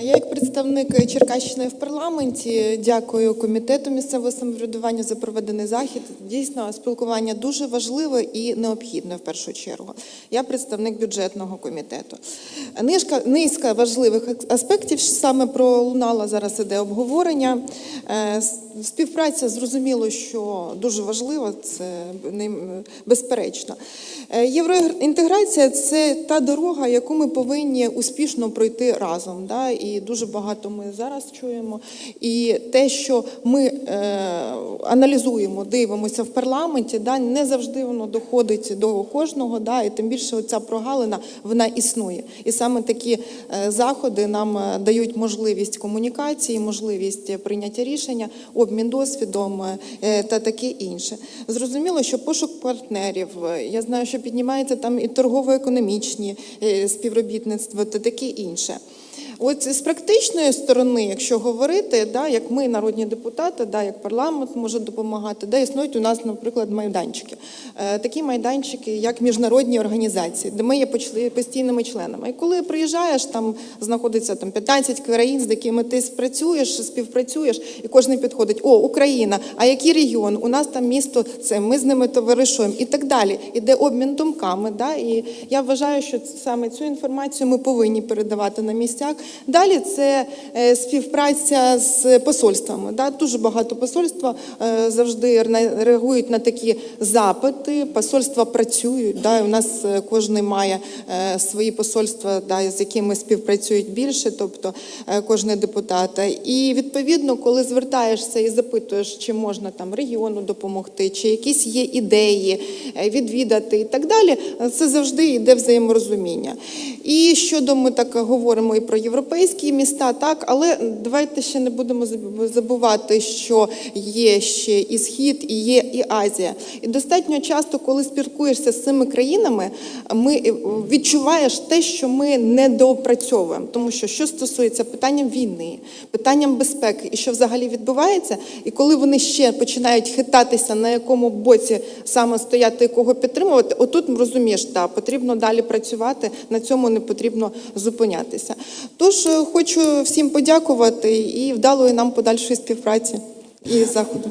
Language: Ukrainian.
Я як представник Черкащини в парламенті дякую комітету місцевого самоврядування за проведений захід. Дійсно, спілкування дуже важливе і необхідне в першу чергу. Я представник бюджетного комітету. Низка, низка важливих аспектів саме пролунала зараз іде обговорення. Е, Співпраця зрозуміло, що дуже важлива, це безперечно. Е, Євроінтеграція це та дорога, яку ми повинні успішно пройти разом. Да? І дуже багато ми зараз чуємо. І те, що ми е, аналізуємо, дивимося в парламенті, да, не завжди воно доходить до кожного, да, і тим більше ця прогалина вона існує. І саме такі е, заходи нам е, дають можливість комунікації, можливість прийняття рішення, обмін досвідом та таке інше. Зрозуміло, що пошук партнерів, я знаю, що піднімається там і торгово-економічні співробітництва та таке інше. От з практичної сторони, якщо говорити, да, як ми, народні депутати, да, як парламент може допомагати, да, існують у нас, наприклад, майданчики. Е, такі майданчики, як міжнародні організації, де ми є постійними членами. І коли приїжджаєш, там знаходиться там 15 країн, з якими ти спрацюєш, співпрацюєш, і кожен підходить: О, Україна, а який регіон? У нас там місто це, ми з ними товаришуємо і так далі. Іде обмін думками. Да? І я вважаю, що саме цю інформацію ми повинні передавати на місцях. Далі це е, співпраця з посольствами. Дуже багато посольства е, завжди ре- реагують на такі запити. Посольства працюють. Да? У нас е, кожен має свої посольства, з якими співпрацюють більше, тобто кожен депутат. І відповідно, коли звертаєшся і запитуєш, чи можна там регіону допомогти, чи якісь є ідеї відвідати і так далі, це завжди йде взаєморозуміння. І щодо ми так говоримо і про європейські міста, так, але давайте ще не будемо забувати, що є ще і схід, і є і Азія. І достатньо часто, коли спілкуєшся з цими країнами, ми е, відчуваєш те, що ми не доопрацьовуємо. Тому що що стосується питанням війни, питанням безпеки, і що взагалі відбувається, і коли вони ще починають хитатися, на якому боці саме стояти і кого підтримувати, отут розумієш, так, потрібно далі працювати, на цьому не потрібно зупинятися. Тож е, хочу всім подякувати і вдалої нам подальшої співпраці і заходу.